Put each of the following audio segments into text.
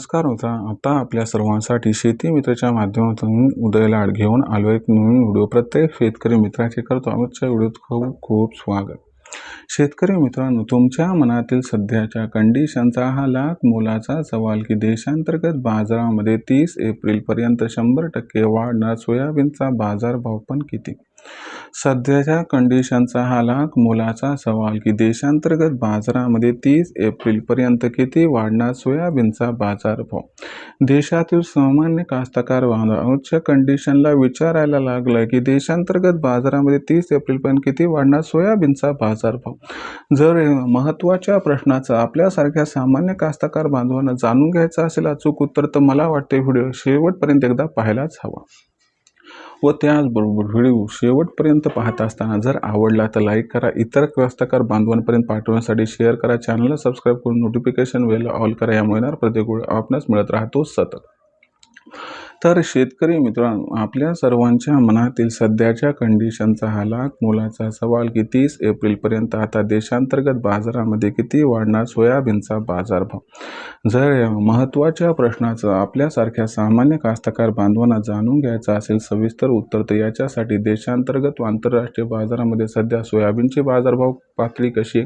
नमस्कार मित्रा आता आपल्या सर्वांसाठी शेती मित्राच्या माध्यमातून उदयला आड घेऊन आलो एक नवीन व्हिडिओ प्रत्येक शेतकरी मित्राचे करतो. आमच्या व्हिडिओत खूप खूप स्वागत. शेतकरी मित्रांनो तुमच्या मनातील सध्याच्या कंडिशनचा हा लाख मोलाचा सवाल की देशांतर्गत बाजारामध्ये तीस एप्रिलपर्यंत शंभर टक्के वाढणार सोयाबीनचा बाजारभाव पण किती? सध्याच्या कंडिशनचा हा लाख मोलाचा सवाल की देशांतर्गत बाजारामध्ये तीस एप्रिलपर्यंत किती वाढणार सोयाबीनचा बाजारभाव देशातील सामान्य कास्तकार बांधवांच्या कंडिशनला विचारायला लागलं की देशांतर्गत बाजारामध्ये तीस एप्रिलपर्यंत किती वाढणार सोयाबीनचा बाजारभाव जर महत्त्वाच्या प्रश्नाचं आपल्यासारख्या सामान्य कास्तकार बांधवांना जाणून घ्यायचं असेल अचूक उत्तर तर मला वाटते व्हिडिओ शेवटपर्यंत एकदा पाहायलाच हवा. व त्याचबरोबर व्हिडिओ शेवटपर्यंत पाहत असताना जर आवडला तर लाईक करा इतर कास्तकार बांधवांपर्यंत पाठवण्यासाठी शेअर करा चॅनलला सबस्क्राईब करून नोटिफिकेशन वेल ऑल करा यामुळे प्रत्येक वेळ आपणास मिळत राहतो सतत. तर शेतकरी मित्रांनो आपल्या सर्वांच्या मनातील सध्याच्या कंडिशनचा हा लाख मोलाचा सवाल की तीस एप्रिलपर्यंत आता देशांतर्गत बाजारामध्ये किती वाढणार सोयाबीनचा बाजारभाव? जर या महत्त्वाच्या प्रश्नाचं आपल्यासारख्या सामान्य कास्तकार बांधवांना जाणून घ्यायचं असेल सविस्तर उत्तर तर याच्यासाठी देशांतर्गत व आंतरराष्ट्रीय बाजारामध्ये सध्या सोयाबीनचे बाजारभाव पातळी कशी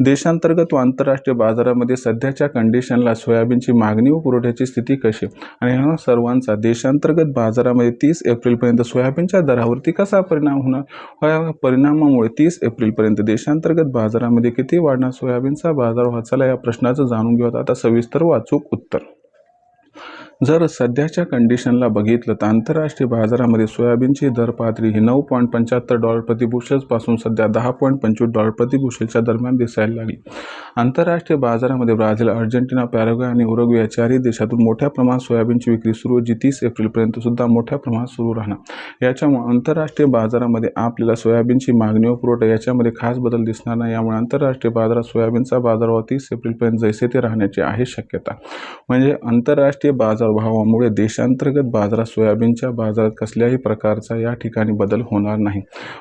देशांतर्गत व आंतरराष्ट्रीय बाजारामध्ये सध्याच्या कंडिशनला सोयाबीनची मागणी व पुरवठ्याची स्थिती कशी आणि हा सर्वांचा देशांतर्गत बाजारामध्ये तीस एप्रिलपर्यंत सोयाबीनच्या दरावरती कसा परिणाम होणार? या परिणामामुळे तीस एप्रिलपर्यंत देशांतर्गत बाजारामध्ये किती वाढणार? सोयाबीनचा बाजार वाचायला या प्रश्नाचं जाणून घेऊयात. आता सविस्तर वाचूक उत्तर. जर सध्याच्या कंडिशनला बघितलं तर आंतरराष्ट्रीय बाजारामध्ये सोयाबीनची दर पातळी ही नऊ पॉईंट पंच्याहत्तर डॉलर प्रतिबुशेल्सपासून सध्या दहा पॉईंट पंचवीस डॉलर प्रतिबुशेलच्या दरम्यान दिसायला लागली. आंतरराष्ट्रीय बाजारामध्ये ब्राझील अर्जेंटिना पॅराग्वे आणि उरुग्वे या चारही देशातून मोठ्या प्रमाणात सोयाबीनची विक्री सुरू जी तीस एप्रिलपर्यंत सुद्धा मोठ्या प्रमाणात सुरू राहणार. याच्यामुळे आंतरराष्ट्रीय बाजारामध्ये आपल्याला सोयाबीनची मागणी व पुरवठा याच्यामध्ये खास बदल दिसणार नाही यामुळे आंतरराष्ट्रीय बाजारात सोयाबीनचा बाजारभाव तीस एप्रिलपर्यंत जैसे ते राहण्याची आहे शक्यता. म्हणजे आंतरराष्ट्रीय बाजार प्रभावामुळे देशांतर्गत बाजारात सोयाबीनच्या बाजारात कसल्याही प्रकारचा या ठिकाणी बदल होणार नाही.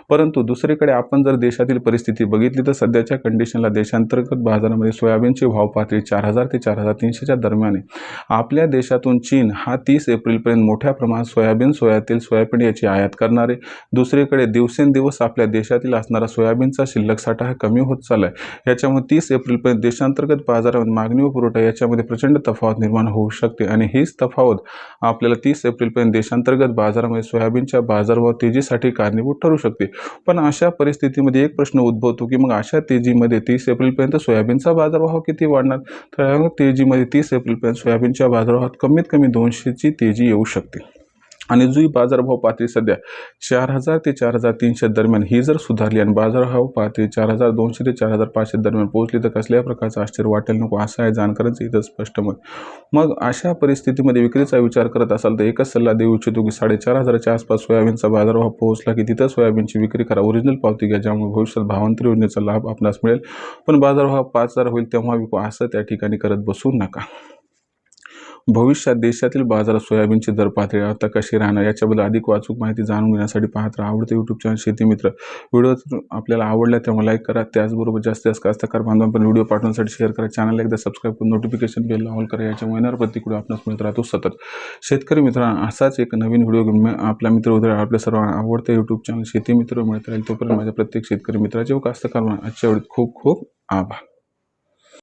परंतु दुसरीकडे आपण जर देशातील परिस्थिती बघितली तर सध्याच्या कंडिशनला देशांतर्गत बाजारामध्ये सोयाबीनची भाव पातळी चार हजार ते चार हजार तीनशेच्या दरम्यान आहे. आपल्या देशातून चीन हा तीस एप्रिलपर्यंत मोठ्या प्रमाणात सोयाबीन सोयातील सोयाबीन याची आयात करणार आहे. दुसरीकडे दिवसेंदिवस आपल्या देशातील असणारा सोयाबीनचा शिल्लक साठा हा कमी होत चालला आहे याच्यामुळे तीस एप्रिलपर्यंत देशांतर्गत बाजारामध्ये मागणी व पुरवठा याच्यामध्ये प्रचंड तफावत निर्माण होऊ शकते आणि हीच तफावत. आपल्याला तीस एप्रिलपर्यंत देशांतर्गत बाजारामध्ये सोयाबीनच्या बाजारभाव तेजीसाठी कारणीभूत ठरू शकते. पण अशा परिस्थितीमध्ये एक प्रश्न उद्भवतो की मग अशा तेजीमध्ये तीस एप्रिलपर्यंत सोयाबीनचा बाजारभाव किती वाढणार? तर तेजीमध्ये तीस एप्रिलपर्यंत सोयाबीनच्या बाजारभावात कमीत कमी दोनशेची तेजी येऊ शकते. आणि जुई बाजारभाव पातळी सध्या चार हजार ते चार हजार तीनशे दरम्यान. ही जर सुधारली आणि बाजारभाव पातळी चार हजार दोनशे ते चार हजार पाचशे दरम्यान पोहोचली तर कसल्या प्रकारचं आश्चर्य वाटेल नको? असं आहे जाणकारांचं इथं स्पष्ट मत. मग अशा परिस्थितीमध्ये विक्रीचा विचार करत असाल तर एकच सल्ला देऊ इच्छितो की साडेचार हजाराच्या आसपास सोयाबीनचा बाजारभाव पोहोचला की तिथं सोयाबीनची विक्री करा. ओरिजिनल पावती घ्या ज्यामुळे भविष्यात भावांतर योजनेचा लाभ आपणास मिळेल. पण बाजारभाव पाच हजार होईल तेव्हा विकू. असं त्या ठिकाणी करत बसू नका. भविष्यात देशातील बाजारात सोयाबीनची दर पातळी आता कशी राहणार याच्याबद्दल अधिक वाचूक माहिती जाणून घेण्यासाठी पाहत राहा. आवडते यूट्यूब चॅनल शेती मित्र. व्हिडिओ आपल्याला आवडला तेव्हा लाईक करा. त्याचबरोबर जास्तीत जास्त कास्तकार बांधवांपर्यंत व्हिडिओ पाठवण्यासाठी शेअर करा. चॅनल एकदा सबस्क्राईब करून नोटिफिकेशन बेल ऑल करा. याच्यामुळे महिन्यावर प्रतिकडे आपणास मिळत राहतो सतत. शेतकरी मित्रांनो असाच एक नवीन व्हिडिओ घेऊन आपला मित्र उद्या आपल्या सर्व आवडते यूट्यूब चॅनल शेती मित्र मिळत राहील. तोपर्यंत माझ्या प्रत्येक शेतकरी मित्राचे व कास्तकार आजच्या वेळेत खूप खूप आभार.